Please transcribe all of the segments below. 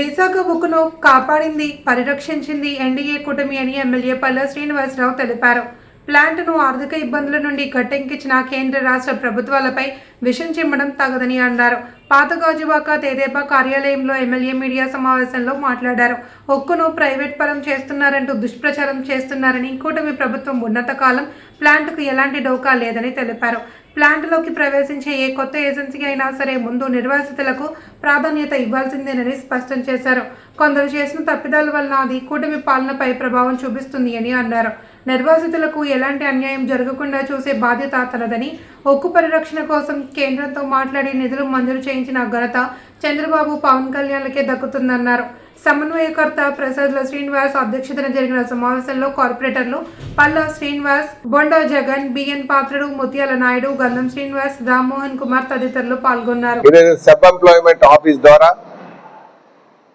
విశాఖ ఉక్కును కాపాడింది పరిరక్షించింది ఎన్డీఏ కూటమి అని ఎమ్మెల్యే పల్ల శ్రీనివాసరావు తెలిపారు. ప్లాంట్ను ఆర్థిక ఇబ్బందుల నుండి గట్టెంకించిన కేంద్ర రాష్ట్ర ప్రభుత్వాలపై విషం చిమ్మడం తగదని అన్నారు. పాత గాజువాక తెదేపా కార్యాలయంలో ఎమ్మెల్యే మీడియా సమావేశంలో మాట్లాడారు. ఒక్కును ప్రైవేట్ పరం చేస్తున్నారంటూ దుష్ప్రచారం చేస్తున్నారని కూటమి ప్రభుత్వం ఉన్నత కాలం ప్లాంట్కు ఎలాంటి డోకా లేదని తెలిపారు. ప్లాంట్లోకి ప్రవేశించే ఏ కొత్త ఏజెన్సీ అయినా సరే ముందు నిర్వాసితులకు ప్రాధాన్యత ఇవ్వాల్సిందేనని స్పష్టం చేశారు. కొందరు చేసిన తప్పిదాల వలన అది కూటమి పాలనపై ప్రభావం చూపిస్తుంది అని అన్నారు. నిర్వాసితులకు ఎలాంటి అన్యాయం జరగకుండా చూసే బాధ్యత తనదని ఒక్కు పరిరక్షణ కోసం కేంద్రంతో మాట్లాడి నిధులు మంజూరు చేయించిన ఘనత చంద్రబాబు పవన్ కళ్యాణ్లకే దక్కుతుందన్నారు. సమన్వయకర్త ప్రసాద్ల శ్రీనివాస్ అధ్యక్షతన జరిగిన సమావేశంలో కార్పొరేటర్లు పల్లా శ్రీనివాస్ బొండా జగన్ బిఎన్ పాత్రుడు ముత్యాల నాయుడు గంధం శ్రీనివాస్ రామ్మోహన్ కుమార్ తదితరులు పాల్గొన్నారు. సబ్ ఎంప్లాయ్మెంట్ ఆఫీస్ ద్వారా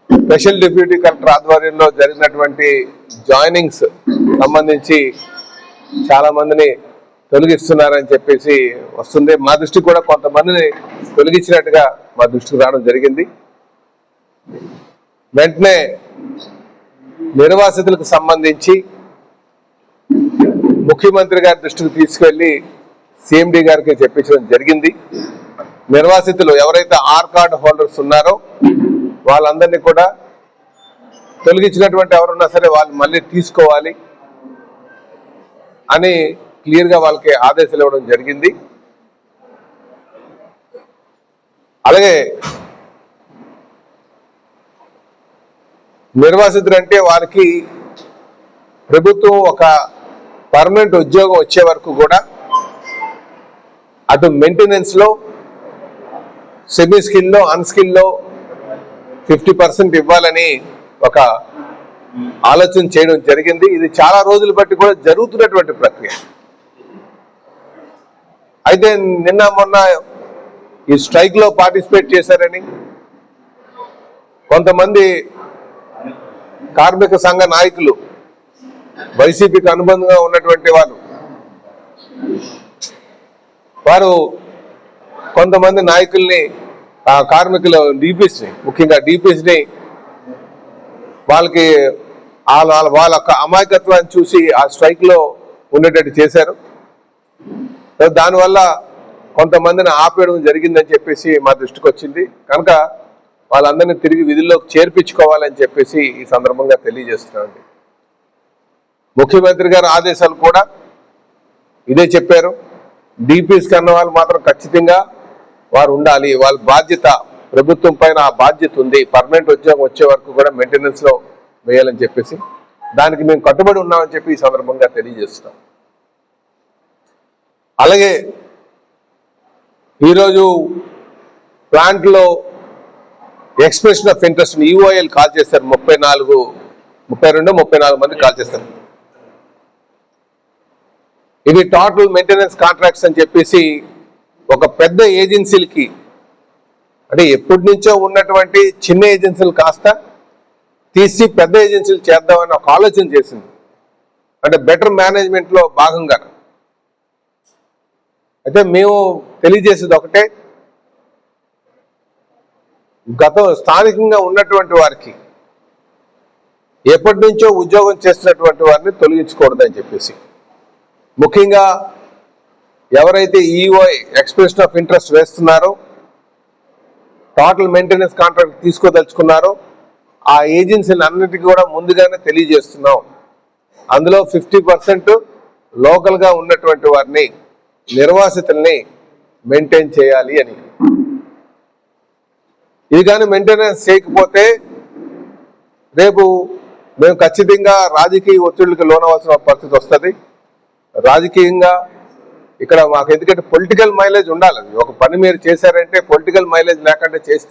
స్పెషల్ డిప్యూటీ కలెక్టర్ ఆధ్వర్యంలో జరిగినటువంటి జాయినింగ్స్ సంబంధించి చాలా మందిని తొలగిస్తున్నారని చెప్పేసి వస్తుంది. మా దృష్టికి కూడా కొంతమందిని తొలగించినట్టుగా మా దృష్టికి రావడం జరిగింది. వెంటనే నిర్వాసితులకు సంబంధించి ముఖ్యమంత్రి గారి దృష్టికి తీసుకెళ్ళి సిఎండి గారికి చెప్పించడం జరిగింది. నిర్వాసితులు ఎవరైతే ఆర్ కార్డు హోల్డర్స్ ఉన్నారో వాళ్ళందరినీ కూడా తొలగించినటువంటి ఎవరున్నా సరే వాళ్ళు మళ్ళీ తీసుకోవాలి అని క్లియర్గా వాళ్ళకి ఆదేశాలు ఇవ్వడం జరిగింది. అలాగే నిర్వాసితులు అంటే వారికి ప్రభుత్వం ఒక పర్మనెంట్ ఉద్యోగం వచ్చే వరకు కూడా అటు మెయింటెనెన్స్లో సెమీ స్కిల్లో అన్స్కిల్లో ఫిఫ్టీ పర్సెంట్ ఇవ్వాలని ఒక ఆలోచన చేయడం జరిగింది. ఇది చాలా రోజులు బట్టి కూడా జరుగుతున్నటువంటి ప్రక్రియ. అయితే నిన్న మొన్న ఈ స్ట్రైక్లో పార్టిసిపేట్ చేశారని కొంతమంది కార్మిక సంఘ నాయకులు వైసీపీకి అనుబంధంగా ఉన్నటువంటి వాళ్ళు. వారు కొంతమంది నాయకుల్ని ఆ కార్మికుల డిపిఎస్ని ముఖ్యంగా డిపిఎస్ని వాళ్ళకి వాళ్ళ వాళ్ళ వాళ్ళ యొక్క అమాయకత్వాన్ని చూసి ఆ స్ట్రైక్లో ఉండేటట్టు చేశారు. దానివల్ల కొంతమందిని ఆపేయడం జరిగిందని చెప్పేసి మా దృష్టికి వచ్చింది కనుక వాళ్ళందరినీ తిరిగి విధుల్లోకి చేర్పించుకోవాలని చెప్పేసి ఈ సందర్భంగా తెలియజేస్తున్నామండి ముఖ్యమంత్రి గారి ఆదేశాలు కూడా ఇదే చెప్పారు. డిపిఎస్ కన్న వాళ్ళు మాత్రం ఖచ్చితంగా వారు ఉండాలి. వాళ్ళ బాధ్యత ప్రభుత్వం పైన ఆ బాధ్యత ఉంది. పర్మనెంట్ ఉద్యోగం వచ్చే వరకు కూడా మెయింటెనెన్స్లో వేయాలని చెప్పేసి దానికి మేము కట్టుబడి ఉన్నామని చెప్పి ఈ సందర్భంగా తెలియజేస్తున్నాం. అలాగే ఈరోజు ప్లాంట్లో expression of interest EOL call చేస్తారు. ముప్పై నాలుగు ముప్పై రెండు ముప్పై నాలుగు మంది కాల్ చేస్తారు. ఇది టోటల్ మెయింటెనెన్స్ కాంట్రాక్ట్స్ అని చెప్పేసి ఒక పెద్ద ఏజెన్సీలకి అంటే ఎప్పటి నుంచో ఉన్నటువంటి చిన్న ఏజెన్సీలు కాస్త తీసి పెద్ద ఏజెన్సీలు చేద్దామని ఒక ఆలోచన చేసింది. అంటే బెటర్ మేనేజ్మెంట్లో భాగంగా. అయితే మేము తెలియజేసేది ఒకటే గతం స్థానికంగా ఉన్నటువంటి వారికి ఎప్పటి నుంచో ఉద్యోగం చేస్తున్నటువంటి వారిని తొలగించకూడదని చెప్పేసి. ముఖ్యంగా ఎవరైతే ఈఓఐ ఎక్స్ప్రెషన్ ఆఫ్ ఇంట్రెస్ట్ వేస్తున్నారో టోటల్ మెయింటెనెన్స్ కాంట్రాక్ట్ తీసుకోదలుచుకున్నారో ఆ ఏజెన్సీలు అన్నిటికీ కూడా ముందుగానే తెలియజేస్తున్నాం. అందులో ఫిఫ్టీ పర్సెంట్ లోకల్గా ఉన్నటువంటి వారిని నిర్వాసితుల్ని మెయింటైన్ చేయాలి అని. ఇది కానీ మెయింటెనెన్స్ చేయకపోతే రేపు మేము ఖచ్చితంగా రాజకీయ ఒత్తిడికి లోనవలసిన పరిస్థితి వస్తుంది. రాజకీయంగా ఇక్కడ మాకు ఎందుకంటే పొలిటికల్ మైలేజ్ ఉండాలి ఒక పని మీరు చేశారంటే పొలిటికల్ మైలేజ్ లేకుండా చేస్తే